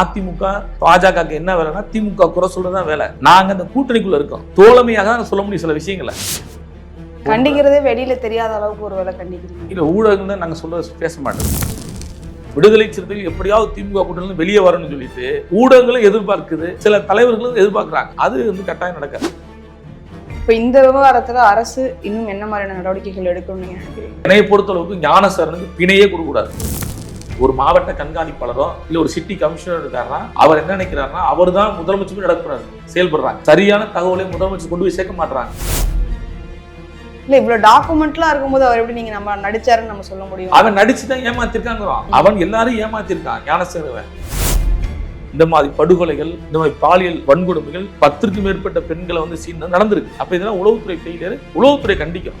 அதிமுக பாஜகக்கு என்ன வேலைன்னா திமுக குறை சொல்றதுதான் வேலை. நாங்க இந்த கூட்டணிக்குள்ள இருக்கோம். தோழமையாக தான் சொல்ல முடியும் சில விஷயங்களை. கண்டிக்கிறதே வெளியில தெரியாத அளவுக்கு ஒரு வேலை கண்டிக்கிறீங்க. இல்ல ஊடகங்கள் நாங்க சொல்றது பேச மாட்டோம். விடுதலை சிறுத்தைகள் எப்படியாவது திமுக கூட்டணி வெளியே வரணும்னு சொல்லிட்டு ஊடகங்களும் எதிர்பார்க்குது. சில தலைவர்களும் எதிர்பார்க்கறாங்க. அது வந்து கட்டாயம் நடக்காது. இப்ப இந்த விவகாரத்துல அரசு இன்னும் என்ன மாதிரியான நடவடிக்கைகள் நினைக்கிறீங்க? என்னைய பொறுத்தளவுக்கு ஞானசரனுக்கு பிணையே கொடுக்கக்கூடாது. ஒரு மாவட்ட கண்காணிப்பாளரோ இல்ல ஒரு சிட்டி கமிஷனர் இருக்காருன்னா அவர் என்ன நினைக்கிறாருன்னா அவர் தான் முதலமைச்சர் நடக்கிறாரு செயல்படுறாங்க. சரியான தகவலை முதலமைச்சர் கொண்டு போய் சேர்க்க மாட்டாங்க இல்ல இவ்வளவு டாக்குமெண்ட்லாம் இருக்கும்போது அவர் எப்படி நீங்க நம்ம நடிச்சாருன்னு நம்ம சொல்ல முடியும்? அவன் நடிச்சு தான் ஏமாத்திருக்காங்கிறான். அவன் எல்லாரும் ஏமாத்திருக்கான் ஞானசேரவன் இந்த மாதிரி படுகொலைகள் இந்த மாதிரி பாலியல் வன்கொடுமைகள் பத்திற்கும் மேற்பட்ட பெண்களை வந்து சீன் நடந்திருக்கு. அப்ப இதெல்லாம் உளவுத்துறை ஃபெயிலியர் உளவுத்துறை கண்டிக்கும்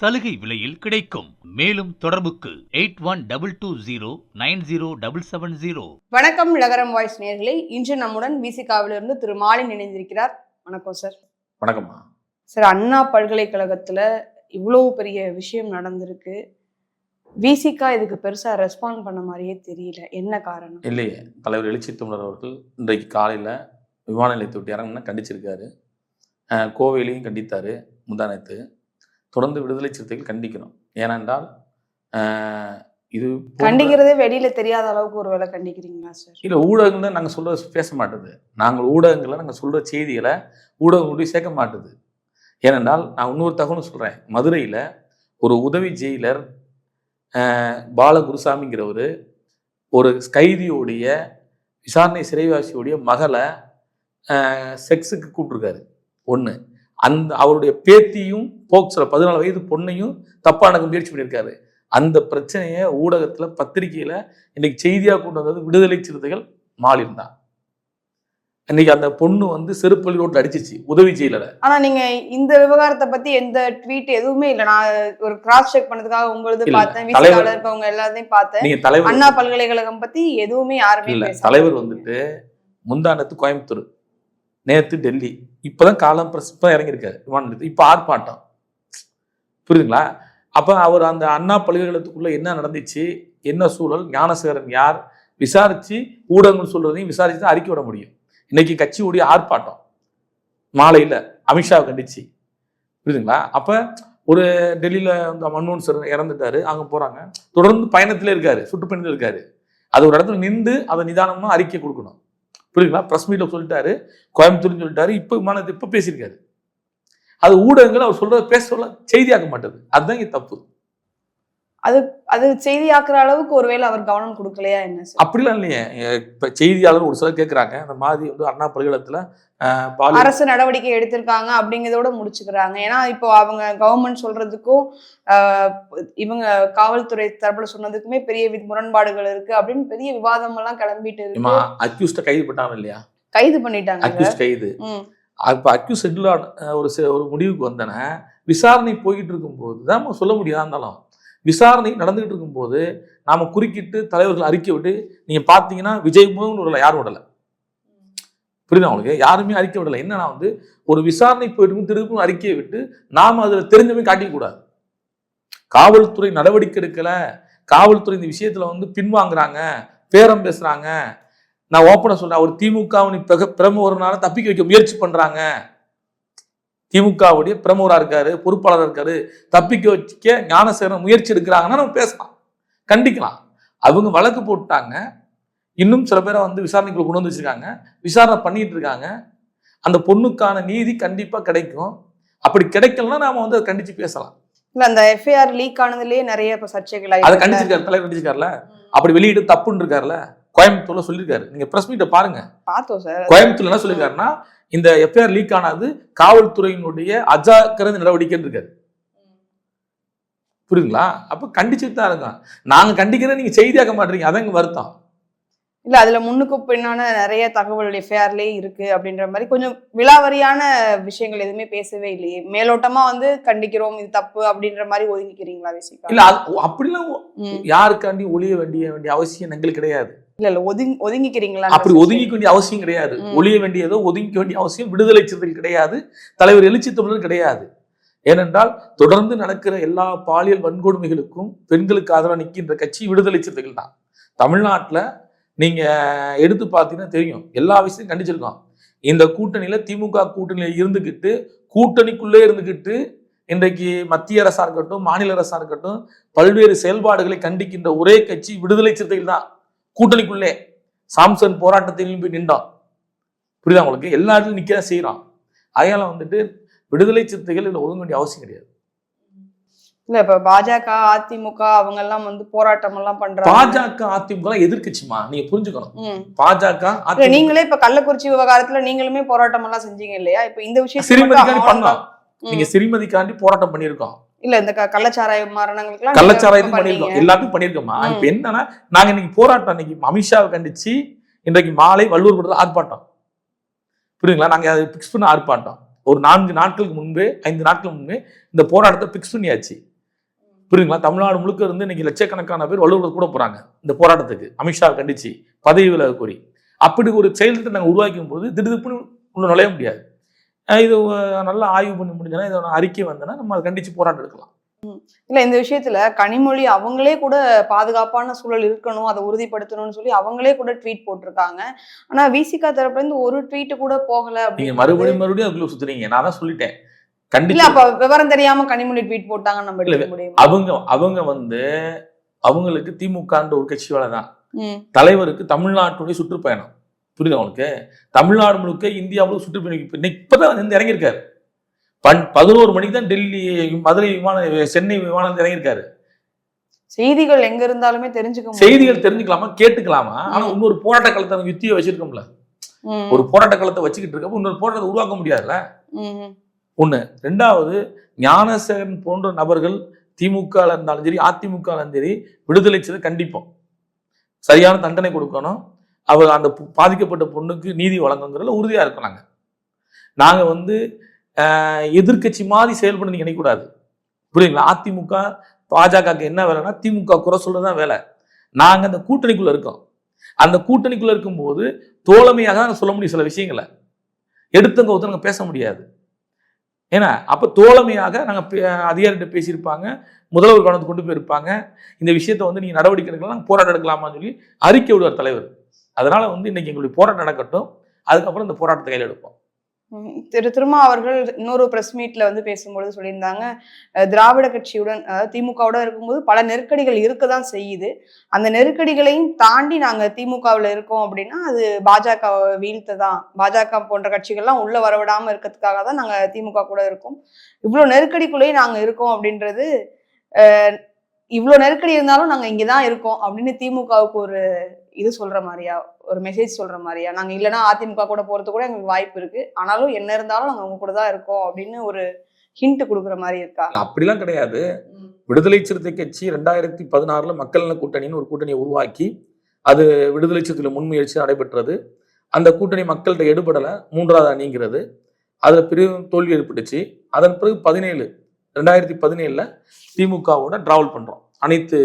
சலுகை விலையில் கிடைக்கும். மேலும் தொடர்புக்கு eight one double two zero nine zero double seven zero. வணக்கம் நகரம் வாய்ஸ் நேர்களே. இன்று நம்முடன் விசிகாவிலிருந்து திரு மாலின் இணைந்திருக்கிறார். வணக்கம் சார். வணக்கம்மா. சார் அண்ணா பல்கலைக்கழகத்துல இவ்வளவு பெரிய விஷயம் நடந்திருக்கு. விசிகா இதுக்கு பெருசா ரெஸ்பாண்ட் பண்ண மாதிரியே தெரியல. என்ன காரணம்? இல்லையே. தலைவர் எழுச்சி தமிழர் அவர்கள் இன்றைக்கு காலையில் விமான நிலையத்தை விட்டு இறங்கினா கண்டிச்சிருக்காரு. கோவையிலையும் கண்டித்தார் முந்தானத்து தொடர்ந்து விடுதலை சிறுத்தைகள் கண்டிக்கணும். ஏனென்றால் இது கண்டிக்கிறதே வெளியில தெரியாத அளவுக்கு ஒரு வேலை கண்டிக்கிறீங்களா சார்? இல்லை ஊடகங்கள் நாங்கள் சொல்கிறது பேச மாட்டுது. நாங்கள் ஊடகங்களை நாங்கள் சொல்கிற செய்திகளை ஊடகம் கொண்டு சேர்க்க மாட்டுது. ஏனென்றால் நான் இன்னொரு தகவலும் சொல்கிறேன் மதுரையில் ஒரு உதவி ஜெயிலர் பாலகுருசாமிங்கிறவர் ஒரு கைதியோடைய விசாரணை சிறைவாசியோடைய மகளை செக்ஸுக்கு கூப்பிட்ருக்காரு ஒன்று அந்த அவருடைய பேத்தியும் போக்ஸில் பதினாலு வயது பொண்ணையும் தப்பா நடக்க முயற்சி பண்ணியிருக்காரு. அந்த பிரச்சனையை ஊடகத்தில் பத்திரிகையில் இன்னைக்கு செய்தியாக கொண்டு வந்தது விடுதலை சிறுத்தைகள் மாலின் தான். இன்னைக்கு அந்த பொண்ணு வந்து செருப்பள்ளி ரோட்டில் அடிச்சிச்சு உதவி ஜெயிலரை ஆனா நீங்க இந்த விவகாரத்தை பத்தி எந்த ட்வீட் எதுவுமே இல்ல. நான் ஒரு கிராஸ் செக் பண்ணதுக்காக உங்களது பார்த்தேன். இருக்கவங்க எல்லாத்தையும் பார்த்தேன். நீங்க தலைவர் அண்ணா பல்கலைக்கழகம் பத்தி எதுவுமே யாருமே இல்ல. தலைவர் வந்துட்டு முந்தானத்து கோயம்புத்தூர். நேற்று டெல்லி. இப்பதான் காலம் பிரஸ் இப்போ இறங்கியிருக்காரு. விமான இப்போ ஆர்ப்பாட்டம். புரியுதுங்களா? அப்போ அவர் அந்த அண்ணா பல்கலைக்கழகத்துக்குள்ள என்ன நடந்துச்சு? என்ன சூழல்? ஞானசேகரன் யார்? விசாரிச்சு ஊடகங்கள் சொல்றதையும் விசாரிச்சு தான் அறிக்கை விட முடியும். இன்னைக்கு கட்சியுடைய ஆர்ப்பாட்டம். மாலையில் அமித்ஷா கண்டிச்சு. புரியுதுங்களா? அப்போ ஒரு டெல்லியில் அந்த மன்மோகன் சார் இறந்துட்டாரு. அங்கே போகிறாங்க தொடர்ந்து பயணத்தில் இருக்காரு. சுற்றுப்பயணத்தில் இருக்காரு. அது ஒரு இடத்துல நின்று அதை நிதானமாக அறிக்கை கொடுக்கணும். புரியுங்களா பிரஸ் மீட்டில் சொல்லிட்டாரு கோயம்புத்தூர்னு சொல்லிட்டாரு இப்போ விமானத்தை இப்போ பேசியிருக்காரு. அது ஊடகங்கள் அவர் சொல்கிறத பேச சொல்ல செய்தியாக்க மாட்டேது. அதுதான் இங்கே தப்பு. அது செய்தியாக்குற அளவுக்கு ஒருவேளை அவர் கவனம் கொடுக்கலையா என்ன அப்படிலாம் இல்லையே. இப்போ செய்தியாளர் ஒரு சிலர் கேட்குறாங்க அந்த மாதிரி வந்து அண்ணா பல்கலைக்கழகத்தில் அரசு நடவடிக்கை எடுத்திருக்காங்க அப்படிங்கிறதோட முடிச்சுக்கிறாங்க. ஏன்னா இப்போ அவங்க கவர்மெண்ட் சொல்றதுக்கும் இவங்க காவல்துறை தரப்புல சொன்னதுக்குமே பெரிய முரண்பாடுகள் இருக்கு அப்படின்னு பெரிய விவாதம் எல்லாம் கிளம்பிட்டு இருக்கு. அக்யூஸ்ட கைது பண்ணாங்க இல்லையா? கைது பண்ணிட்டாங்க அக்யூஸ்ட் கைது. அப்போ அக்யூஸ் செட்டில் ஒரு ஒரு முடிவுக்கு வந்தன விசாரணை போய்கிட்டு இருக்கும்போது தான் நம்ம சொல்ல முடியாதா இருந்தாலும். விசாரணை நடந்துகிட்டு இருக்கும்போது நாம குறுக்கிட்டு தலைவர்கள் அறிக்கை விட்டு நீங்க பார்த்தீங்கன்னா விஜய் முதல்னு விடல யாரும் விடலை. புரியுது அவங்களுக்கு யாருமே அறிக்கை விடலை. என்னன்னா வந்து ஒரு விசாரணை போயிட்டு திருப்பும் அறிக்கையை விட்டு நாம அதுல தெரிஞ்சவங்க காட்டிக்க கூடாது. காவல்துறை நடவடிக்கை எடுக்கல. காவல்துறை இந்த விஷயத்துல வந்து பின்வாங்குறாங்க பேரம் பேசுறாங்க. நான் ஓப்பனா சொல்றேன் அவர் திமுக பிரமுகர்னால தப்பிக்க வைக்க முயற்சி பண்றாங்க. திமுகவுடைய பிரமுகரா இருக்காரு பொறுப்பாளராக இருக்காரு தப்பிக்க வச்சுக்க ஞானசேகரன் முயற்சி எடுக்கிறாங்கன்னா நம்ம பேசலாம். கண்டிக்கலாம். அவங்க வழக்கு போட்டாங்க. இன்னும் சில பேரை வந்து விசாரணைக்குள்ள கொண்டு வந்து வச்சிருக்காங்க. விசாரணை பண்ணிட்டு இருக்காங்க. அந்த பொண்ணுக்கான நீதி கண்டிப்பா கிடைக்கும். அப்படி கிடைக்கலன்னா நாம வந்து அதை கண்டிச்சு பேசலாம். இல்ல அந்த எஃப்ஐஆர் லீக் ஆனதுலயே நிறைய இப்ப சர்ச்சைகள் அதை. கண்டிச்சிருக்காரு தலைவர் கண்டிச்சிருக்காருல? அப்படி வெளியிட்டு தப்புன்னு இருக்காருல்ல? கோயம்புத்தூர்ல சொல்லியிருக்காரு. நீங்க பிரஸ் மீட்டை பாருங்க. பார்த்தோம் சார். கோயம்புத்தூர்ல என்ன சொல்லியிருக்காருன்னா இந்த எஃப்ஐஆர் லீக் ஆனது காவல்துறையினுடைய அஜாக்கிரதை நடவடிக்கைன்னு இருக்காரு. புரியுதுங்களா? அப்ப கண்டிச்சுட்டு தான் இருக்கோம் நாங்க கண்டிக்கிறத நீங்க செய்தியாக்க மாட்டீங்க. அதான் எங்க வருத்தம். இல்ல அதுல முன்னுக்கு பின்னான நிறைய தகவல் எஃப்ஐஆர்லயே இருக்கு அப்படின்ற மாதிரி கொஞ்சம் விலாவரியான விஷயங்கள் எதுவுமே பேசவே இல்லையே. மேலோட்டமா வந்து கண்டிக்கிறோம் இது தப்பு அப்படின்ற மாதிரி ஒதுங்கிக்கிறீங்களா பேசிக்கா இல்ல அப்படிலாம். யாருக்காண்டி ஒளிய வேண்டிய வேண்டிய அவசியம் எங்களுக்கு கிடையாது. இல்ல இல்ல ஒதுங்கி ஒதுங்கிக்கிறீங்களா அப்படி ஒதுங்கிக்க வேண்டிய அவசியம் கிடையாது. ம். ஒளிய வேண்டியதோ ஒதுங்கிக்க வேண்டிய அவசியம் விடுதலை சிறுத்தைகள் கிடையாது. தலைவர் எழுச்சி தமிழர் கிடையாது. ஏனென்றால் தொடர்ந்து நடக்கிற எல்லா பாலியல் வன்கொடுமைகளுக்கும் பெண்களுக்கு ஆதரவாக நிற்கின்ற கட்சி விடுதலை சிறுத்தைகள் தான். தமிழ்நாட்டுல நீங்க எடுத்து பார்த்தீங்கன்னா தெரியும். எல்லா விஷயத்தையும் கண்டிச்சிருக்கோம். இந்த கூட்டணியில திமுக கூட்டணியில இருந்துக்கிட்டு கூட்டணிக்குள்ளே இருந்துக்கிட்டு இன்றைக்கு மத்திய அரசா இருக்கட்டும் மாநில அரசா இருக்கட்டும் பல்வேறு செயல்பாடுகளை கண்டிக்கின்ற ஒரே கட்சி விடுதலை சிறுத்தைகள் தான். கூட்டணிக்குள்ளே சாம்சன் போராட்டத்திலும் போய் நின்றோம் புரியுதா உங்களுக்கு? எல்லா இடத்துலையும் நிக்க செய்யறோம் அதனால வந்துட்டு விடுதலை சிறுத்தைகள் இதுல ஒதுங்க வேண்டிய அவசியம் கிடையாது. இல்ல இப்ப பாஜக அதிமுக அவங்க எல்லாம் வந்து போராட்டம் எல்லாம் பண்றாங்க. பாஜக அதிமுக எதிர்க்கட்சிமா நீங்க புரிஞ்சுக்கணும். பாஜக நீங்களே இப்ப கள்ளக்குறிச்சி விவகாரத்துல நீங்களுமே போராட்டம் எல்லாம் செஞ்சீங்க இல்லையா? இப்ப இந்த விஷயத்துல சிறுமதிக்காண்டி மட்டும் பண்ணோம் ம். நீங்க சிறுமதிக்காண்டி போராட்டம் பண்ணியிருக்கோம். இல்ல இந்த கள்ளச்சாராய மரணங்களுக்கு கள்ளச்சாராயத்துக்கு பண்ணியிருக்கோம். எல்லாத்துக்கும் பண்ணியிருக்கோமா. இப்ப என்னன்னா நாங்க இன்னைக்கு போராட்டம் இன்னைக்கு அமித்ஷாவை கண்டிச்சு இன்றைக்கு மாலை வள்ளூர் கூடத்தில் ஆர்ப்பாட்டம். புரியுங்களா நாங்க அதை பிக்ஸ் பண்ண ஆர்ப்பாட்டம். ஒரு நான்கு நாட்களுக்கு முன்பே ஐந்து நாட்களுக்கு முன்பே இந்த போராட்டத்தை பிக்ஸ் பண்ணியாச்சு. புரியுங்களா தமிழ்நாடு முழுக்க இருந்து இன்னைக்கு லட்சக்கணக்கான பேர் வள்ளுவர் கூட போறாங்க இந்த போராட்டத்துக்கு. அமித்ஷாவை கண்டிச்சு பதவி விலக கோரி. அப்படி ஒரு செயல்திட்டத்தை நாங்கள் உருவாக்கும் போது திடுதிப்புன்னு உள்ள நுழைய முடியாது. இது நல்லா ஆய்வு பண்ணி முடிஞ்சோன்னா இதோட அறிக்கை வந்தோன்னா நம்ம அதை கண்டிச்சு போராட்டம் எடுக்கலாம். இல்ல இந்த விஷயத்துல கனிமொழி அவங்களே கூட பாதுகாப்பான சூழல் இருக்கணும் அதை உறுதிப்படுத்தணும்னு சொல்லி அவங்களே கூட ட்வீட் போட்டிருக்காங்க. ஆனா விசிகா தரப்புல இருந்து ஒரு ட்வீட் கூட போகல அப்படின்னு மறுபடியும் மறுபடியும் அதுக்குள்ள சுத்துறீங்க. நான் தான் சொல்லிட்டேன். கண்டிப்பா அப்ப விவரம் தெரியாம கனிமொழி ட்வீட் போட்டாங்கன்னு நம்ம அவங்க அவங்க வந்து அவங்களுக்கு திமுகன்ற ஒரு கட்சி வேலை தான் தலைவருக்கு தமிழ்நாட்டுடைய சுற்றுப்பயணம். புரியுதா உங்களுக்கு? தமிழ்நாடு முழுக்க இந்தியா முழுக்க சுற்றுப்பயணம் இப்ப இப்பதான் வந்து இறங்கியிருக்காரு. பன் பதினோரு மணிக்கு தான் டெல்லி மதுரை விமான சென்னை விமானம் இறங்கியிருக்காரு. செய்திகள் எங்க இருந்தாலுமே தெரிஞ்சுக்க. செய்திகள் தெரிஞ்சுக்கலாமா? கேட்டுக்கலாமா? ஆனா. இன்னொரு போராட்ட களத்தை யுத்தியை வச்சிருக்கோம்ல. ஒரு போராட்ட களத்தை வச்சுக்கிட்டு இருக்கப்ப இன்னொரு போராட்டத்தை உருவாக்க முடியாதுல்ல. ஒண்ணு. ரெண்டாவது ஞானசேகரன் போன்ற நபர்கள் திமுக இருந்தாலும் சரி அதிமுக இருந்தாலும் சரி விடுதலை செய்து கண்டிப்போம். சரியான தண்டனை கொடுக்கணும். அவர் அந்த பு- பாதிக்கப்பட்ட பொண்ணுக்கு நீதி வழங்குங்கிறதுல உறுதியாக இருக்கோம் நாங்கள் நாங்கள் வந்து எதிர்கட்சி எதிர்க்கட்சி மாதிரி செயல்பட நினைக்கக்கூடாது. புரியுங்களா அதிமுக பாஜகவுக்கு என்ன வேலைன்னா திமுக குறை சொல்றதுதான் வேலை. நாங்கள் அந்த கூட்டணிக்குள்ள இருக்கோம். அந்த கூட்டணிக்குள்ள இருக்கும்போது தோழமையாக தான் சொல்ல முடியும் சில விஷயங்களை. எடுத்தவங்க ஒருத்தவங்க பேச முடியாது. ஏன்னா அப்போ தோழமையாக நாங்கள் பே- அதிகாரிகிட்ட பேசியிருப்பாங்க முதல்வர் கவனத்துக்கு கொண்டு போயிருப்பாங்க. இந்த விஷயத்தை வந்து நீங்கள் நடவடிக்கை எடுக்கலாம் போராட்டம் எடுக்கலாமான்னு சொல்லி அறிக்கை விடுவார் தலைவர். அதனால வந்து இன்னைக்கு எங்களுடைய போராட்டம் நடக்கட்டும். அதுக்கப்புறம் இந்த போராட்டத்தை கையில் எடுப்போம். திரு திருமா அவர்கள் இன்னொரு பிரஸ் மீட்ல வந்து பேசும்பொழுது சொல்லியிருந்தாங்க திராவிட கட்சியுடன் அதாவது திமுகவுடன் இருக்கும்போது பல நெருக்கடிகள் இருக்கதான் செய்யுது. அந்த நெருக்கடிகளையும் தாண்டி நாங்க திமுகவுல இருக்கோம் அப்படின்னா அது பாஜக வீழ்த்த தான் பாஜக போன்ற கட்சிகள்லாம் உள்ள வரவிடாம இருக்கிறதுக்காக தான் நாங்க திமுக கூட இருக்கோம். இவ்வளவு நெருக்கடிக்குள்ளேயும் நாங்க இருக்கோம் அப்படின்றது இவ்வளோ இவ்வளவு நெருக்கடி இருந்தாலும் நாங்க இங்கதான் இருக்கோம் அப்படின்னு திமுகவுக்கு ஒரு இது சொல்ற மாதிரியா? ஒரு மெசேஜ் சொல்ற மாதிரியா? நாங்க இல்லைன்னா அதிமுக கூட போறது கூட எங்களுக்கு வாய்ப்பு இருக்கு. ஆனாலும் என்ன இருந்தாலும் நாங்க உங்க கூட தான் இருக்கோம் அப்படின்னு ஒரு ஹிண்ட் கொடுக்குற மாதிரி இருக்கா? அப்படிலாம் கிடையாது. விடுதலை சிறுத்தை கட்சி ரெண்டாயிரத்தி பதினாறுல மக்கள் நல கூட்டணின்னு ஒரு கூட்டணியை உருவாக்கி அது விடுதலை சிறுத்தையில் முன்முயற்சி நடைபெற்றது. அந்த கூட்டணி மக்கள்கிட்ட எடுபடலை. மூன்றாவது அணிங்கிறது அதில் பெரும் தோல்வி ஏற்பட்டுச்சு. அதன் பிறகு பதினேழு ரெண்டாயிரத்தி பதினேழில் திமுகவோட டிராவல் பண்ணுறோம் அனைத்து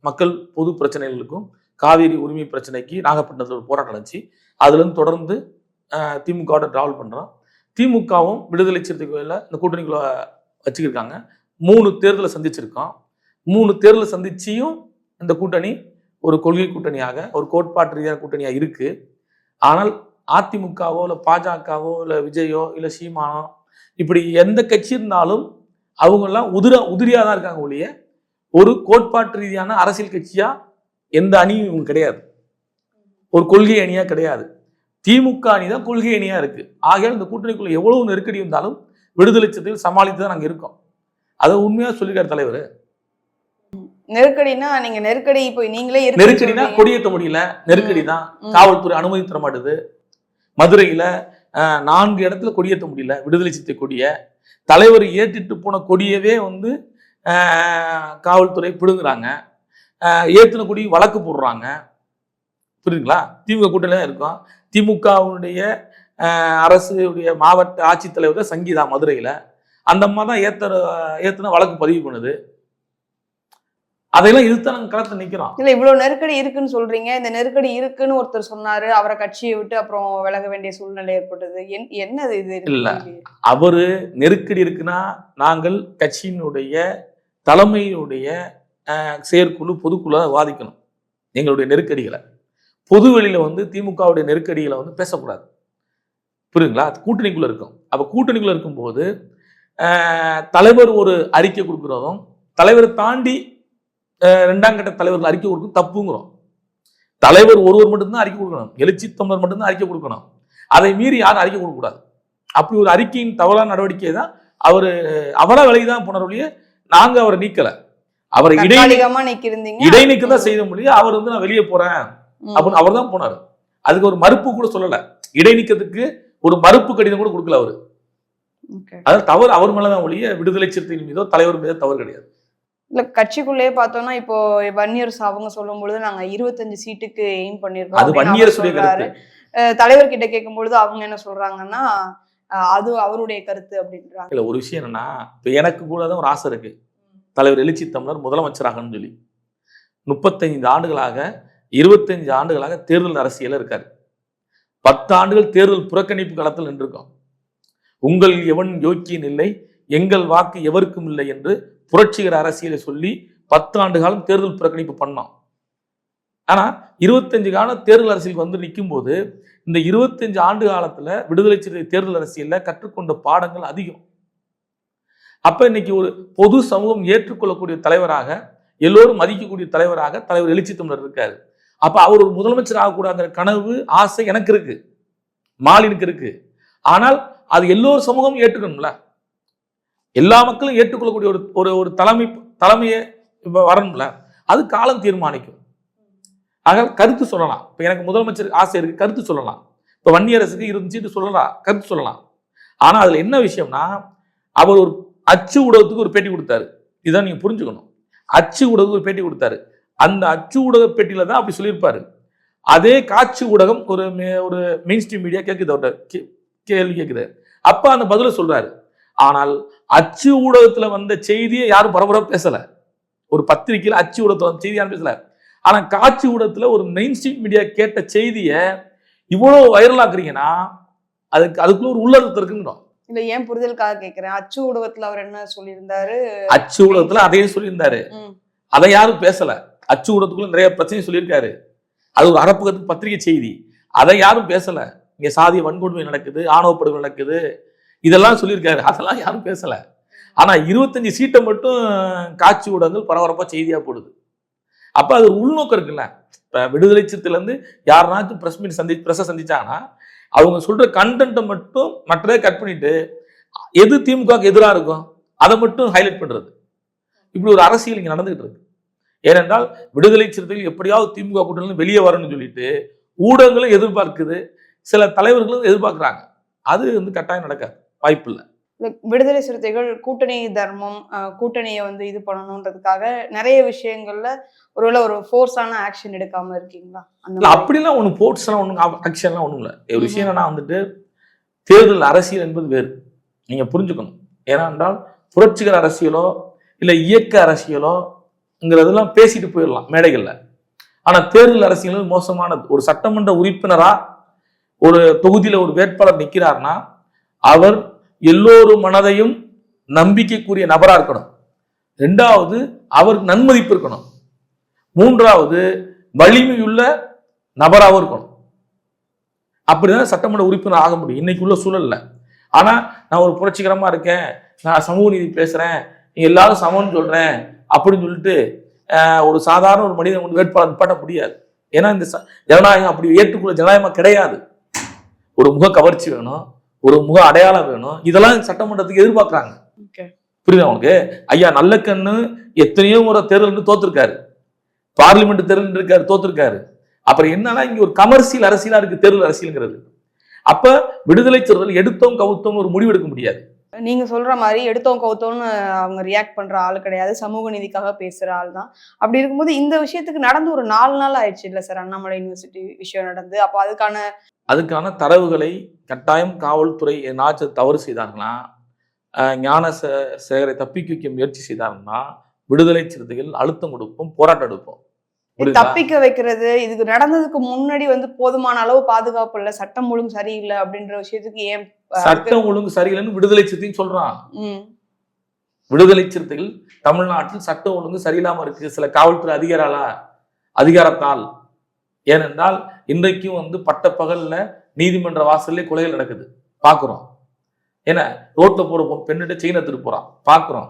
மக்கள் பொது பிரச்சனைகளுக்கும் காவிரி உரிமை பிரச்சனைக்கு நாகப்பட்டினத்தில் ஒரு போராட்டம் நடந்துச்சு. அதுலேருந்து தொடர்ந்து திமுகவோட டிராவல் பண்ணுறோம் திமுகவும் விடுதலை சிறுத்தை கோயிலில் இந்த கூட்டணிக்குள்ள வச்சுக்கிருக்காங்க. மூணு தேர்தலை சந்திச்சிருக்கோம். மூணு தேர்தலை சந்திச்சியும் இந்த கூட்டணி ஒரு கொள்கை கூட்டணியாக ஒரு கோட்பாட்டு ரீதியான கூட்டணியாக இருக்கு. ஆனால் அதிமுகவோ இல்லை பாஜகவோ இல்லை விஜயோ இல்லை சீமானோ இப்படி எந்த கட்சி இருந்தாலும் அவங்கெல்லாம் உதிர உதிரியாக தான் இருக்காங்க ஒழிய ஒரு கோட்பாட்டு ரீதியான அரசியல் கட்சியாக எந்த அணியும் இவங்க கிடையாது. ஒரு கொள்கை அணியா கிடையாது. திமுக அணி தான் கொள்கை அணியா இருக்கு. ஆகையால் இந்த கூட்டணிக்குள்ள எவ்வளவு நெருக்கடி இருந்தாலும் விடுதலை சிறுத்தைகள் சமாளித்து தான் நாங்கள் இருக்கோம். அதை உண்மையா சொல்லிருக்காரு தலைவர். நெருக்கடினா நீங்க நெருக்கடி இப்போ நீங்களே நெருக்கடினா. கொடியேற்ற முடியல. நெருக்கடி தான். காவல்துறை அனுமதி தர மாட்டுது. மதுரையில நான்கு இடத்துல கொடியேற்ற முடியல. விடுதலை சிறுத்தை கொடிய. தலைவர் ஏற்றிட்டு போன கொடியவே வந்து காவல்துறை பிடுங்குறாங்க. அஹ், ஏத்தின கொடி வழக்கு போடுறாங்க. புரியுதுங்களா? திமுக கூட்டணி தான் இருக்கும். திமுகவுடைய அரசுடைய மாவட்ட ஆட்சித்தலைவர் சங்கீதா மதுரையில. அந்த அம்மா தான் ஏத்த ஏத்துன வழக்கு பதிவு பண்ணுது. அதையெல்லாம் இதுதான் நாங்கள் களத்தில் நிற்கிறோம் இல்ல இவ்வளவு நெருக்கடி இருக்குன்னு சொல்றீங்க. இந்த நெருக்கடி இருக்குன்னு ஒருத்தர் சொன்னாரு. அவரை கட்சியை விட்டு அப்புறம் விலக வேண்டிய சூழ்நிலை ஏற்பட்டது. என்- என்னது இது? இல்ல. அவரு நெருக்கடி இருக்குன்னா நாங்கள் கட்சியினுடைய தலைமையினுடைய செயற்குழு பொதுக்குழு வாதிக்கணும். எங்களுடைய நெருக்கடிகளை. பொதுவெளியில் வந்து திமுகவுடைய நெருக்கடிகளை வந்து பேசக்கூடாது. புரியுங்களா அது இருக்கும். அப்போ கூட்டணிக்குள்ளே இருக்கும்போது தலைவர் ஒரு அறிக்கை கொடுக்குறதும் தலைவரை தாண்டி ரெண்டாம் கட்ட தலைவர்கள் அறிக்கை கொடுக்கும் தப்புங்கிறோம். தலைவர் ஒருவர் மட்டும்தான் அறிக்கை கொடுக்கணும். எழுச்சி தமிழர் மட்டும்தான் அறிக்கை கொடுக்கணும். அதை மீறி யாரும் அறிக்கை கொடுக்கக்கூடாது. அப்படி ஒரு அறிக்கையின் தவறான நடவடிக்கை தான் அவர் அவல விலைக்கு தான் போனார் ஒழிய அவரை நீக்கலை. அவரை இடை இடைநீக்கம் தான் செய்த முடியும் அவர் வந்து நான் வெளியே போறேன். அப்படின்னு அவர் தான் போனாரு. அதுக்கு ஒரு மறுப்பு கூட சொல்லல. இடைநீக்கத்துக்கு ஒரு மறுப்பு கடிதம் கூட கொடுக்கல அவரு. Okay. அது தவறு அவர் மேலதான் ஒழிய விடுதலை சிறுத்தைகள் மீதோ தலைவர் மீதோ தவறு கிடையாது. இல்ல கட்சிக்குள்ளேயே பார்த்தோம்னா இப்போ வன்னியர்ஸ் அவங்க சொல்லும் பொழுது நாங்க இருபத்தஞ்சு சீட்டுக்கு எய்ம் பண்ணிருக்கோம் அது வன்னியர் சொல்றாரு. தலைவர் கிட்ட கேட்கும் பொழுது அவங்க என்ன சொல்றாங்கன்னா அது அவருடைய கருத்து அப்படின்றாங்க. இல்ல ஒரு விஷயம் என்னன்னா எனக்கு கூட தான் ஒரு ஆசை இருக்கு. தலைவர் எழுச்சி தமிழர் முதலமைச்சராகன்னு சொல்லி முப்பத்தைந்து ஆண்டுகளாக இருபத்தஞ்சு ஆண்டுகளாக தேர்தல் அரசியலில் இருக்கார். பத்து ஆண்டுகள் தேர்தல் புறக்கணிப்பு காலத்தில் நின்றிருக்கோம். உங்கள் எவன் யோக்கியன் இல்லை எங்கள் வாக்கு எவருக்கும் இல்லை என்று புரட்சிகர அரசியலை சொல்லி பத்து ஆண்டு காலம் தேர்தல் புறக்கணிப்பு பண்ணோம். ஆனால் இருபத்தஞ்சு காலம் தேர்தல் அரசியல் வந்து நிற்கும் போது இந்த இருபத்தஞ்சு ஆண்டு காலத்தில் விடுதலை சிறுத்தை தேர்தல் அரசியலில் கற்றுக்கொண்ட பாடங்கள் அதிகம். அப்போ இன்னைக்கு ஒரு பொது சமூகம் ஏற்றுக்கொள்ளக்கூடிய தலைவராக எல்லோரும் மதிக்கக்கூடிய தலைவராக தலைவர் எழுச்சி தமிழர் இருக்காரு. அப்போ அவர் ஒரு முதலமைச்சர் ஆகக்கூடாத கனவு ஆசை எனக்கு இருக்கு. மாலினுக்கு இருக்கு. ஆனால் அது எல்லோர் சமூகமும் ஏற்றுக்கணும்ல? எல்லா மக்களும் ஏற்றுக்கொள்ளக்கூடிய ஒரு ஒரு ஒரு தலைமை தலைமையை வரணும்ல? அது காலம் தீர்மானிக்கும். ஆக கருத்து சொல்லலாம். இப்போ எனக்கு முதலமைச்சர் ஆசை இருக்கு கருத்து சொல்லலாம். இப்போ வன்னியரசுக்கு இருந்துச்சுட்டு சொல்லலாம் கருத்து சொல்லலாம். ஆனால் அதில் என்ன விஷயம்னா அவர் ஒரு அச்சு ஊடகத்துக்கு ஒரு பேட்டி கொடுத்தாரு. இதான் நீங்கள் புரிஞ்சுக்கணும். அச்சு ஊடகத்துக்கு ஒரு பேட்டி கொடுத்தாரு. அந்த அச்சு ஊடக பெட்டியில் தான் அப்படி சொல்லியிருப்பாரு. அதே காட்சி ஊடகம் ஒரு ஒரு மெயின் ஸ்ட்ரீம் மீடியா கேட்குது அவர்கிட்ட கே- கேள்வி கேட்குது அப்போ அந்த பதிலை சொல்கிறாரு ஆனால் அச்சு ஊடகத்தில் வந்த செய்தியை யாரும் பரபரப்பாக பேசலை. ஒரு பத்திரிக்கையில் அச்சு ஊடகத்தில் வந்த செய்தி யாரும் பேசலை. ஆனால் காட்சி ஊடகத்தில் ஒரு மெயின் ஸ்ட்ரீம் மீடியா கேட்ட செய்தியை இவ்வளோ வைரலாக்குறீங்கன்னா அதுக்கு அதுக்குள்ள ஒரு உள்ளர்த்தம் இருக்குங்கிறோம் இல்ல ஏன் புரிதலுக்காக கேக்குறேன்? அச்சு ஊடகத்துல அவர் என்ன சொல்லியிருந்தாரு? அச்சு ஊடகத்துல அதையும் சொல்லியிருந்தாரு. அதை யாரும் பேசல. அச்சு ஊடகத்துக்குள்ள நிறைய பிரச்சனை சொல்லியிருக்காரு. அது ஒரு அரப்புகத்து பத்திரிகை செய்தி. அதை யாரும் பேசல. இங்க சாதிய வன்கொடுமை நடக்குது ஆணவப்படுகொலை நடக்குது. இதெல்லாம் சொல்லியிருக்காரு. அதெல்லாம் யாரும் பேசல. ஆனா இருபத்தஞ்சு சீட்டை மட்டும் காட்சி ஊடகங்கள் பரபரப்பா செய்தியா போடுது. அப்ப அது உள்நோக்கம் இருக்குல்ல. இப்ப விடுதலை இருந்து யாருனாச்சும் பிரஸ் மீட் சந்தி பிரஸை சந்திச்சாங்கன்னா அவங்க சொல்ற கண்டென்ட்டை மட்டும் மற்றதை கட் பண்ணிட்டு எது திமுகவுக்கு எதிராக இருக்கும் அதை மட்டும் ஹைலைட் பண்றது. இப்படி ஒரு அரசியல் இங்கே நடந்துகிட்டு இருக்கு. ஏனென்றால் விடுதலை சிறுத்தைகள் எப்படியாவது திமுக கூட்டணி வெளியே வரணும்னு சொல்லிட்டு ஊடகங்களும் எதிர்பார்க்குது சில தலைவர்களும் எதிர்பார்க்குறாங்க. அது வந்து கட்டாயம் நடக்காது. வாய்ப்பு இல்லை இல்ல, விடுதலை சிறுத்தைகள் கூட்டணி தர்மம் கூட்டணியை வந்து இது பண்ணணுன்றதுக்காக நிறைய விஷயங்கள்ல ஒருவேளை ஒரு ஃபோர்ஸான ஆக்ஷன் எடுக்காம இருக்கீங்களா? அந்த. அப்படிலாம் ஒன்றும் போர்ட்ஸ்லாம் ஒன்றும் ஆக்ஷன்லாம் ஒன்றும் இல்லை. ஒரு விஷயம் என்னன்னா வந்துட்டு தேர்தல் அரசியல் என்பது வேறு. நீங்க புரிஞ்சுக்கணும். ஏனென்றால் புரட்சிகர அரசியலோ இல்லை இயக்க அரசியலோங்கிறதெல்லாம் பேசிட்டு போயிடலாம் மேடைகள்ல. ஆனா தேர்தல் அரசியல் மோசமானது. ஒரு சட்டமன்ற உறுப்பினரா ஒரு தொகுதியில ஒரு வேட்பாளர் நிக்கிறார்னா அவர் எல்லோரும் மனதையும் நம்பிக்கைக்குரிய நபராக இருக்கணும். ரெண்டாவது அவருக்கு நன்மதிப்பு இருக்கணும். மூன்றாவது வலிமையுள்ள நபராகவும் இருக்கணும். அப்படிதான் சட்டமன்ற உறுப்பினர் ஆக முடியும். இன்னைக்கு உள்ள சூழல்ல. ஆனா நான் ஒரு புரட்சிகரமா இருக்கேன். நான் சமூக நீதி பேசுறேன். எல்லாரும் சமம்னு சொல்றேன். அப்படின்னு சொல்லிட்டு ஒரு சாதாரண ஒரு மனிதன் ஒன்று வேட்பாளர் நிப்பாட்ட முடியாது. ஏன்னா இந்த ச- ஜனநாயகம் அப்படி ஏற்றுக்குள்ள ஜனநாயகமா கிடையாது. ஒரு முக கவர்ச்சி வேணும். ஒரு முக அடையாளம் வேணும். இதெல்லாம் சட்டமன்றத்துக்கு எதிர்பார்க்கறாங்க. புரியுதா உனக்கு ஐயா நல்லக்கண்ணு எத்தனையோ முறை தேர்தல் தோத்துருக்காரு. பார்லிமெண்ட் தேர்தல் இருக்காரு தோத்துருக்காரு. அப்புறம் என்னன்னா இங்க ஒரு கமர்சியல் அரசியலா இருக்கு தேர்தல் அரசியல்ங்கிறது. அப்ப விடுதலை தேர்தல் எடுத்தோம் கவுத்தோம் ஒரு முடிவு எடுக்க முடியாது. நீங்க சொல்ற மாதிரி எடுத்தோம் கவுத்தோன்னு அவங்க ரியாக்ட் பண்ற ஆள் கிடையாது. சமூக நீதிக்காக பேசுற ஆள் தான். அப்படி இருக்கும்போது இந்த விஷயத்துக்கு நடந்து ஒரு நாலு நாள் ஆயிடுச்சு இல்ல சார் அண்ணாமலை யூனிவர்சிட்டி விஷயம் நடந்து. அப்போ அதுக்கான அதுக்கான தரவுகளை கட்டாயம் காவல்துறை ஏதாச்சும் தவறு செய்தார்களா? ஞான சேகரை தப்பிக்க வைக்க முயற்சி செய்தாங்கன்னா விடுதலை சிறுத்தைகள் அழுத்தம் கொடுப்போம் போராட்டம் எடுப்போம்? தப்பிக்க வைக்கிறது இதுக்கு நடந்ததுக்கு முன்னாடி வந்து போதுமான அளவு பாதுகாப்பு இல்ல சட்டம் ஒழுங்கு சரியில்லை அப்படின்ற விஷயத்துக்கு ஏன் சட்டம் ஒழுங்கு சரியில்லைன்னு விடுதலை சிறுத்தைன்னு சொல்றான். விடுதலை சிறுத்தைகள் தமிழ்நாட்டில் சட்டம் ஒழுங்கு சரியில்லாம இருக்கு. சில காவல்துறை அதிகாரால அதிகாரத்தால். ஏனென்றால் இன்றைக்கும் வந்து பட்டப்பகல்ல நீதிமன்ற வாசல்லே கொலைகள் நடக்குது. பாக்குறோம். ஏன்னா ரோட்ல போற பொ- பெண்ணிட்ட செயின் எடுத்துட்டு போறான். பாக்குறோம்.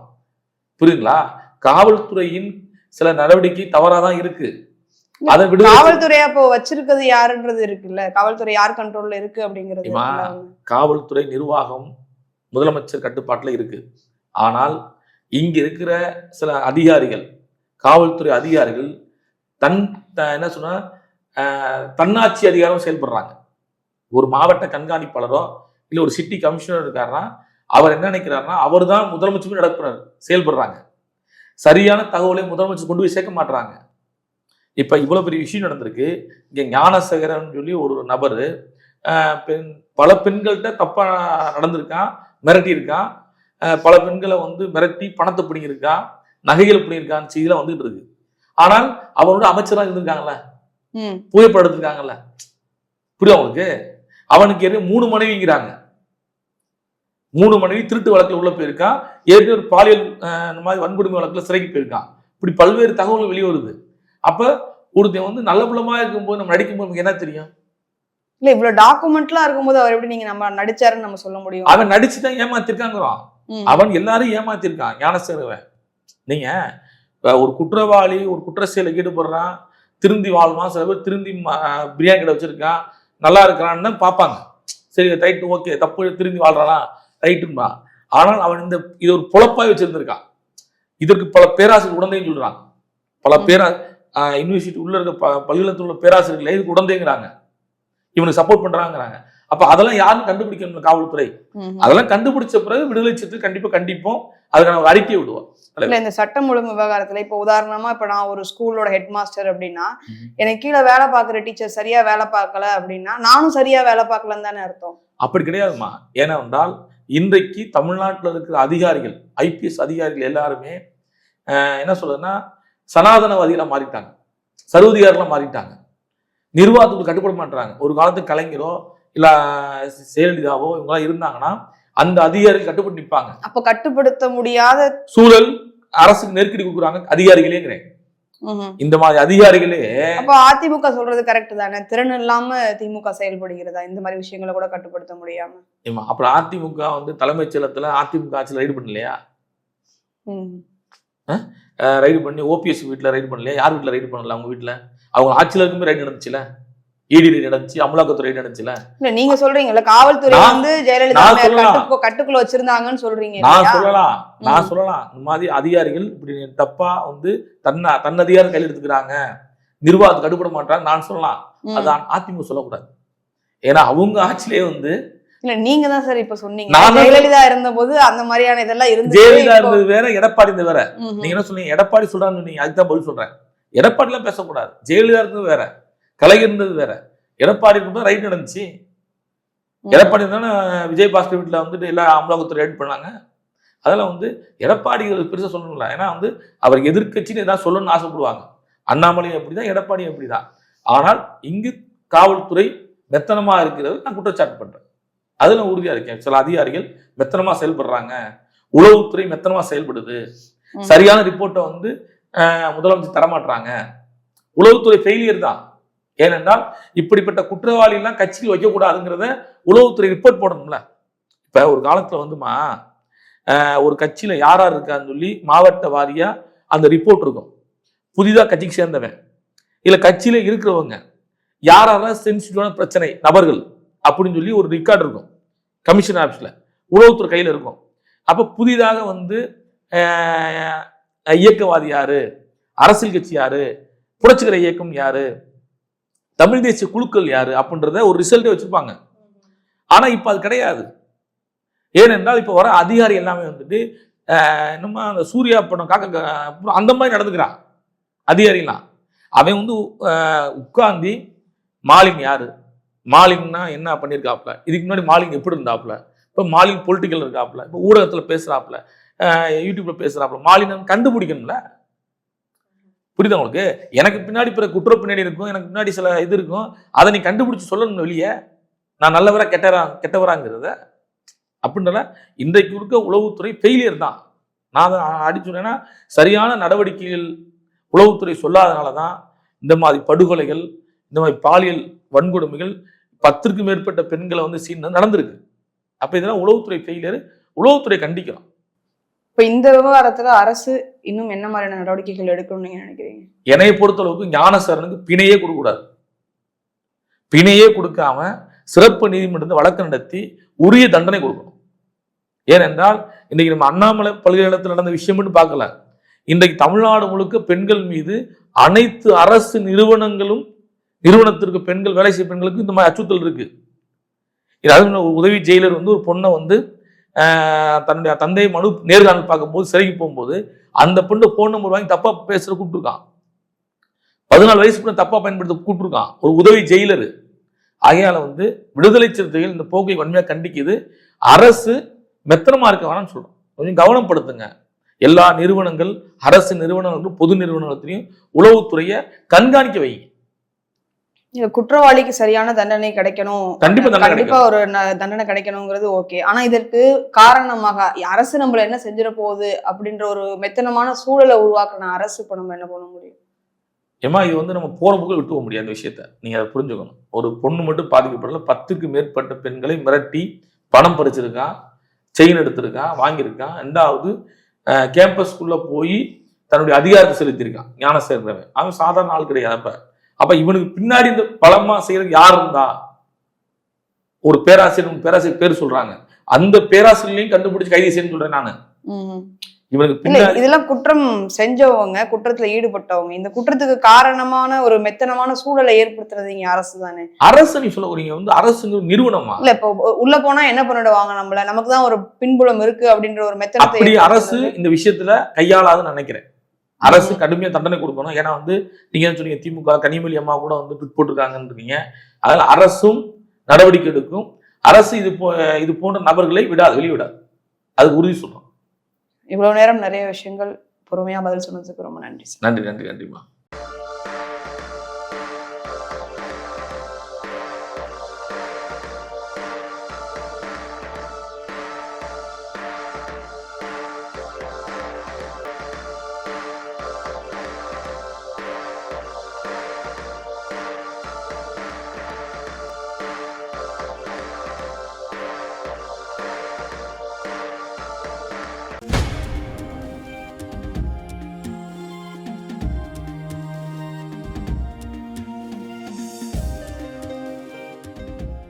புரியுதுங்களா? காவல்துறையின் சில நடவடிக்கை தவறாதான் இருக்கு. அதை விடுதலை காவல்துறையா இப்போ வச்சிருக்கிறது யாருன்றது இருக்குல்ல? காவல்துறை யார் கண்ட்ரோல்ல இருக்கு அப்படிங்கிறது. காவல்துறை நிர்வாகம் முதலமைச்சர் கட்டுப்பாட்டில் இருக்கு. ஆனால் இங்க இருக்கிற சில அதிகாரிகள் காவல்துறை அதிகாரிகள் தன் என்ன சொன்னா தன்னாட்சி அதிகாரம் செயல்படுறாங்க. ஒரு மாவட்ட கண்காணிப்பாளரோ இல்ல ஒரு சிட்டி கமிஷனர் இருக்காருன்னா அவர் என்ன நினைக்கிறாருன்னா அவர் தான் முதலமைச்சர் நடக்கிறார் செயல்படுறாங்க. சரியான தகவலை முதலமைச்சர் கொண்டு போய் சேர்க்க மாட்டுறாங்க இப்ப இவ்வளவு பெரிய விஷயம் நடந்திருக்கு. இங்க ஞானசேகரன் சொல்லி ஒரு நபர் பெண் பல பெண்கள்கிட்ட தப்பா நடந்திருக்கான் மிரட்டியிருக்கான். பல பெண்களை வந்து மிரட்டி பணத்தை பிடிங்கிருக்கான் நகைகள் பிடிங்கிருக்கான்னு செய்திலாம் வந்துட்டு இருக்கு. ஆனால் அவரோட அமைச்சராக இருந்திருக்காங்களே? புகைப்படம் எடுத்திருக்காங்கல்ல புரியுதா உங்களுக்கு? அவனுக்கு ஏற்கனவே மூணு மனைவிங்கிறாங்க. மூணு மனைவி திருட்டு வழக்குல உள்ள போயிருக்கான் ஏற்கனவே ஒரு பாலியல் இந்த மாதிரி வன்கொடுமை வழக்குல சிறைக்கு போயிருக்கான் இப்படி பல்வேறு தகவல்கள் வெளியே வருது. அப்ப ஒருத்தன் வந்து நல்ல புலமா இருக்கும்போது நம்ம நடிக்கும்போது நமக்கு என்ன தெரியும்? இல்ல இவ்வளவு டாக்குமெண்ட்லாம் இருக்கும்போது அவர் எப்படி நீங்க நம்ம நடிச்சாருன்னு நம்ம சொல்ல முடியும்? அவன் நடிச்சுதான் ஏமாத்திருக்காங்கிறான். ம். அவன் எல்லாரும் ஏமாத்திருக்கான். ஞானசேகரவன் நீங்க ஒரு குற்றவாளி ஒரு குற்ற செயலில் ஈடுபடுறான். திருந்தி வாழ்வான். சில பேர் திருந்தி பிரியாணி கடை வச்சிருக்கான். நல்லா இருக்கிறான்னு பார்ப்பாங்க. சரி ரைட்டு ஓகே தப்பு திருந்தி வாழ்றானா? ரைட்டும்பா ஆனால் அவன் இந்த இது ஒரு பொழப்பாய் வச்சிருந்திருக்கான். இதற்கு பல பேராசிரியர் உடந்தைன்னு சொல்றாங்க. பல. பேரா யூனிவர்சிட்டி உள்ள இருக்க ப- பல்கலைக்கழகத்தில் உள்ள பேராசிரியர்கள் இதுக்கு உடந்தைங்கிறாங்க இவனுக்கு சப்போர்ட் பண்றாங்கிறாங்க. அப்ப அதெல்லாம் யாரும் கண்டுபிடிக்கணும் காவல்துறை. அதெல்லாம் கண்டுபிடிச்ச பிறகு விடுதலை சிறுத்தை கண்டிப்பா கண்டிப்போம். அதுக்கான ஒரு அறிக்கை விடுவோம். இல்ல இந்த சட்டம் ஒழுங்கு விவகாரத்துல இப்ப உதாரணமா இப்ப நான் ஒரு ஸ்கூலோட ஹெட் மாஸ்டர் அப்படின்னா. எனக்கு கீழே வேலை பார்க்குற டீச்சர் சரியா வேலை பார்க்கல அப்படின்னா நானும் சரியா வேலை பார்க்கலன்னு தானே அர்த்தம். அப்படி கிடையாதுமா ஏனென்றால் இன்றைக்கு தமிழ்நாட்டில் இருக்கிற அதிகாரிகள் ஐபிஎஸ் அதிகாரிகள் எல்லாருமே என்ன சொல்றதுன்னா சனாதனவாதிகளா மாறிட்டாங்க. சர்வதிகாரிகளா மாறிட்டாங்க. நிர்வாகத்துக்கு கட்டுப்பட மாட்டாங்க ஒரு காலத்து கலைஞரோ இல்ல ஜெயலலிதாவோ இவங்கெல்லாம் இருந்தாங்கன்னா அந்த அதிகாரிகள் கட்டுப்பட்டு நிற்பாங்க அப்ப கட்டுப்படுத்த முடியாத சூழல் அரசுக்கு நெருக்கடி கொடுக்குறாங்க அதிகாரிகளேங்கிறேன். இந்த மாதிரி அதிகாரிகளே அப்ப அதிமுக சொல்றது கரெக்ட் தானே? திறன் இல்லாம திமுக செயல்படுகிறதா? இந்த மாதிரி விஷயங்களை கூட கட்டுப்படுத்த முடியாம. அப்புறம் அதிமுக வந்து தலைமைச் செயலகத்துல அதிமுக ஆட்சியில் ரைடு பண்ணலையா. ரைடு பண்ணி ஓபிஎஸ் வீட்டில் ரைடு பண்ணலையா? யார் வீட்டில் ரைடு பண்ணல அவங்க வீட்டில் அவங்க ஆட்சியில் இருக்கும்போது ரைடு நடந்துச்சுல? இடி ரைடு நடந்துச்சு அமலாக்கத்துறை நடந்துச்சுல இல்ல நீங்க சொல்றீங்கல்ல காவல்துறை வந்து ஜெயலலிதா கட்டுக்குள்ள வச்சிருந்தாங்கன்னு சொல்றீங்க நான்? சொல்லலாம். நான். சொல்லலாம். இந்த மாதிரி அதிகாரிகள் இப்படி தப்பா வந்து தன்ன தன் அதிகாரம் கையில் எடுத்துக்கிறாங்க. நிர்வாகத்துக்கு கட்டுப்பட மாட்டாங்க நான் சொல்லலாம். ம். அது அதிமுக சொல்லக்கூடாது. ஏன்னா அவங்க ஆட்சியிலே வந்து இல்ல நீங்க தான் சார் இப்ப சொன்னீங்க. ஜெயலலிதா இருந்த போது அந்த மாதிரியான இதெல்லாம் இருந்து ஜெயலலிதா இருந்தது வேற எடப்பாடி இருந்தது வேற. நீங்க என்ன சொன்னீங்க? எடப்பாடி சொல்றான்னு நீங்க அதுக்கு தான் பதில் சொல்றேன். எடப்பாடிலாம் பேசக்கூடாது. ஜெயலலிதா இருந்தது வேற. கலைஞர் இருந்தது வேற. எடப்பாடி இருக்கும்போது ரைட் நடந்துச்சு. எடப்பாடி தானே விஜயபாஸ்கர் வீட்டில் வந்துட்டு எல்லா அமலாக்கத்துறை ரைட் பண்ணாங்க. அதெல்லாம் வந்து எடப்பாடிகள் பெருசாக சொல்லணும்ல. ஏன்னா வந்து அவர் எதிர்க்கட்சின்னு ஏதாவது சொல்லணும்னு ஆசைப்படுவாங்க. அண்ணாமலையும் அப்படிதான் எடப்பாடியும் அப்படிதான். ஆனால் இங்கு காவல்துறை மெத்தனமா இருக்கிறது நான் குற்றச்சாட்டு பண்றேன். அதுல நான் உறுதியா இருக்கேன். சில அதிகாரிகள் மெத்தனமா செயல்படுறாங்க. உளவுத்துறை மெத்தனமா செயல்படுது. சரியான ரிப்போர்ட்டை வந்து முதலமைச்சர் தரமாட்டுறாங்க உளவுத்துறை ஃபெயிலியர் தான். ஏனென்றால் இப்படிப்பட்ட குற்றவாளிகள்லாம் கட்சியில் வைக்கக்கூடாதுங்கிறத உளவுத்துறை ரிப்போர்ட் போடணும்ல. இப்போ ஒரு காலத்தில் வந்துமா ஒரு கட்சியில் யார் யார் இருக்கான்னு சொல்லி மாவட்ட வாரியாக அந்த ரிப்போர்ட் இருக்கும். புதிதாக கட்சிக்கு சேர்ந்தவன். இல்லை கட்சியில் இருக்கிறவங்க யார் யாரெல்லாம் சென்சிட்டிவான பிரச்சனை நபர்கள் அப்படின்னு சொல்லி ஒரு ரெக்கார்டு இருக்கும். கமிஷன் ஆஃபீஸில் உளவுத்துறை கையில் இருக்கும். அப்போ புதிதாக வந்து இயக்கவாதி யார்? அரசியல் கட்சி யார்? புரட்சிகர இயக்கம் யார்? தமிழ் தேசிய குழுக்கள் யாரு அப்படின்றத ஒரு ரிசல்ட்டே வச்சிருப்பாங்க. ஆனா இப்ப அது கிடையாது. ஏனென்றால் இப்போ வர அதிகாரி எல்லாமே வந்துட்டு நம்ம அந்த சூர்யா படம் காக்க அந்த மாதிரி நடந்துக்கிறான் அதிகாரிலாம். அவன் வந்து உட்காந்து மாலிங் மாலின் யாரு? மாலிங்னா என்ன பண்ணியிருக்காப்புல இதுக்கு முன்னாடி மாலிங் எப்படி இருந்தாப்புல? இப்போ மாலிங் பொலிட்டிக்கல் இருக்காப்புல? இப்போ ஊடகத்தில் பேசுகிறாப்புல யூடியூப்ல பேசுகிறாப்புல மாலின் கண்டுபிடிக்கணும்ல? புரியுதா உங்களுக்கு? எனக்கு பின்னாடி பிற குற்ற பின்னாடி இருக்கும் எனக்கு பின்னாடி சில இது இருக்கும். அதை நீ கண்டுபிடிச்சு சொல்லணும் வெளியே நான் நல்லவரா கெட்டவரா கெட்டவராங்கிறத அப்படின்றல இன்றைக்கு இருக்க உளவுத்துறை ஃபெயிலியர் தான். நான் அதை அடிச்சுனேன்னா சரியான நடவடிக்கைகள் உளவுத்துறை சொல்லாதனால தான் இந்த மாதிரி படுகொலைகள் இந்த மாதிரி பாலியல் வன்கொடுமைகள் பத்திற்கும் மேற்பட்ட பெண்களை வந்து சீன் நடந்திருக்கு. அப்போ இதெல்லாம் உளவுத்துறை ஃபெயிலியர் உளவுத்துறை கண்டிக்கிறோம் இப்ப இந்த விவகாரத்துல அரசு இன்னும் என்ன மாதிரியான நடவடிக்கைகள் எடுக்கணும்னு நீங்க நினைக்கிறீங்க? என்னை பொறுத்தளவுக்கு ஞானசரனுக்கு பிணையே கொடுக்கக்கூடாது பிணையே கொடுக்காம சிறப்பு நீதிமன்றத்தை வழக்கு நடத்தி உரிய தண்டனை கொடுக்கணும். ஏனென்றால் இன்னைக்கு நம்ம அண்ணாமலை பல்கலைக்கழகத்தில் நடந்த விஷயம்னு பார்க்கல. இன்றைக்கு தமிழ்நாடு முழுக்க பெண்கள் மீது அனைத்து அரசு நிறுவனங்களும் நிறுவனத்திற்கு பெண்கள் வேலை செய்ய பெண்களுக்கு இந்த மாதிரி அச்சுறுத்தல் இருக்கு. இது உதவி ஜெயிலர் வந்து ஒரு பொண்ணை வந்து தன்னுடைய தந்தை மனு நேர்காணல் பார்க்கும்போது சிறைக்கு போகும்போது அந்த பொண்ணு ஃபோன் நம்பர் வாங்கி தப்பாக பேசுகிற கூப்பிட்டுருக்கான். பதினாலு வயசு பொண்ணு தப்பாக பயன்படுத்த கூப்பிட்டுருக்கான். ஒரு உதவி ஜெயிலர். ஆகையால் வந்து விடுதலை சிறுத்தைகள் இந்த போக்கை வன்மையாக கண்டிக்குது. அரசு மெத்தனமாக இருக்க வேணாம்னு சொல்கிறோம் கொஞ்சம் கவனப்படுத்துங்க. எல்லா நிறுவனங்கள் அரசு நிறுவனங்களும் பொது நிறுவனங்களையும் உளவுத்துறையை கண்காணிக்க வைங்க. குற்றவாளிக்கு சரியான தண்டனை கிடைக்கணும். கண்டிப்பா ஒரு தண்டனை கிடைக்கணுங்கிறது ஓகே. ஆனா இதற்கு காரணமாக அரசு நம்மள என்ன செஞ்சிட போகுது அப்படின்ற ஒரு மெத்தனமான சூழலை உருவாக்குன அரசு இப்ப நம்ம என்ன பண்ண முடியும்? ஏமா இது வந்து நம்ம போற போக்கில் விட்டு போக முடியாது விஷயத்த. நீங்க அதை புரிஞ்சுக்கணும். ஒரு பொண்ணு மட்டும் பாதிக்கப்படல பத்துக்கு மேற்பட்ட பெண்களை மிரட்டி பணம் பறிச்சிருக்கான் செயின் எடுத்திருக்கான் வாங்கியிருக்கான் ரெண்டாவது கேம்பஸ்குள்ள போய் தன்னுடைய அதிகாரத்தை செலுத்தியிருக்கான் ஞானசேகரவன் அவன் சாதாரண ஆள் கிடையாது அப்ப. அப்ப இவனுக்கு பின்னாடி இந்த பலமா செய்யறதுக்கு யார் இருந்தா? ஒரு பேராசிரியர் பேராசிரியர் பேர் சொல்றாங்க. அந்த பேராசிரியரையும் கண்டுபிடிச்சு கைது செய்யணும்னு சொல்றேன் நானு. இவனுக்கு பின்னாடி இதெல்லாம் குற்றம் செஞ்சவங்க குற்றத்துல ஈடுபட்டவங்க இந்த குற்றத்துக்கு காரணமான ஒரு மெத்தனமான சூழலை ஏற்படுத்துறது இங்க அரசு தானே? அரசு நீ சொல்ல வரீங்க வந்து ஒரு நிறுவனமா? இல்ல இப்போ உள்ள போனா என்ன பண்ணிடுவாங்க நம்மள? நமக்கு தான் ஒரு பின்புலம் இருக்கு அப்படின்ற ஒரு மெத்தனத்தை அரசு. இந்த விஷயத்துல கையாளாதுன்னு நினைக்கிறேன். அரசு கடுமையா தண்டனை கொடுக்கணும். ஏன்னா வந்து நீங்க என்ன சொன்னீங்க திமுக கனிமொழி அம்மா கூட வந்து ட்விட் போட்டிருக்காங்கன்னு இருக்கீங்க அதில் அரசும் நடவடிக்கை எடுக்கும். அரசு இது போ இது போன்ற நபர்களை விடாது வெளிவிடாது அதுக்கு உறுதி சொல்றோம் இவ்வளவு நேரம் நிறைய விஷயங்கள் பொறுமையா பதில் சொன்னதுக்கு ரொம்ப நன்றி நன்றி நன்றி நன்றிம்மா.